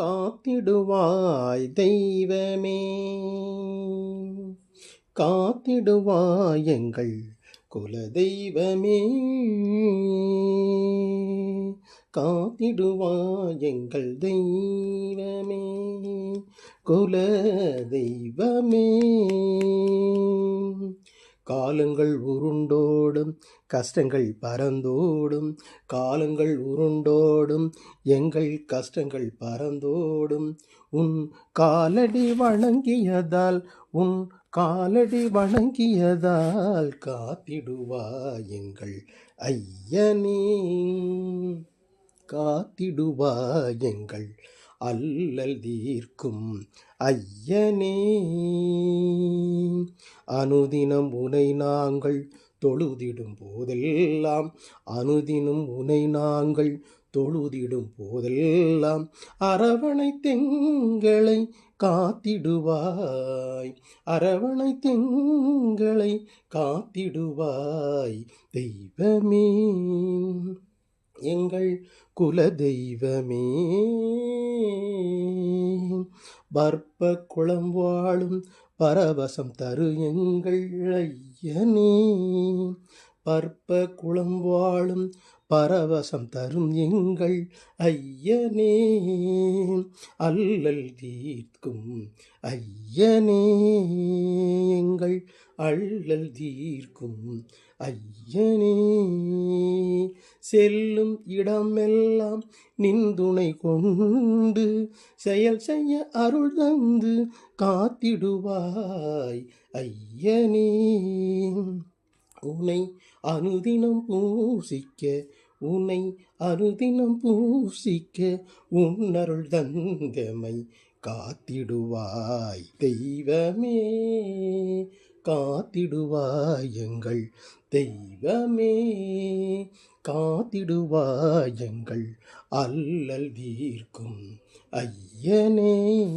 காத்திடுவாய் தெய்வமே. காத்திடுவாய் எங்கள் குல தெய்வமே காத்திடுவாய் எங்கள் தெய்வமே. குல தெய்வமே காலங்கள் உருண்டோடும் கஷ்டங்கள் பறந்தோடும் காலங்கள் உருண்டோடும் எங்கள் கஷ்டங்கள் பறந்தோடும். உன் காலடி வணங்கியதால் உன் காலடி வணங்கியதால் காத்திடுவா எங்கள் ஐயனே. காத்திடுவா எங்கள் அல்லல் தீர்க்கும் ஐயனே. அனுதினம் உனை நாங்கள் தொழுதிடும் போதெல்லாம் அனுதினம் உனை நாங்கள் தொழுதிடும் போதெல்லாம் அரவணை தெங்களை காத்திடுவாய் அரவணை தெங்களை காத்திடுவாய் தெய்வமே. எங்கள் குல தெய்வமே பற்ப குளம் வாழும் பரவசம் தரு எங்கள் ஐயனே. பற்ப குளம் வாழும் பரவசம் தரும் எங்கள் ஐயனே. அல்லல் தீர்க்கும் ஐயனே. எங்கள் அள்ளல் தீர்க்கும் ஐயனே. செல்லும் இடமெல்லாம் நின்துணை கொண்டு செயல் செய்ய அருள் தந்து காத்திடுவாய் ஐயனே. உனை அனுதினம் பூசிக்க உன்னை அனுதினம் பூசிக்க உன்னருள் தந்தமை காத்திடுவாய் தெய்வமே. காத்திடுவாய் எங்கள் தெய்வமே. காத்திடுவாய் எங்கள் அல்லல் தீர்க்கும் ஐயனே.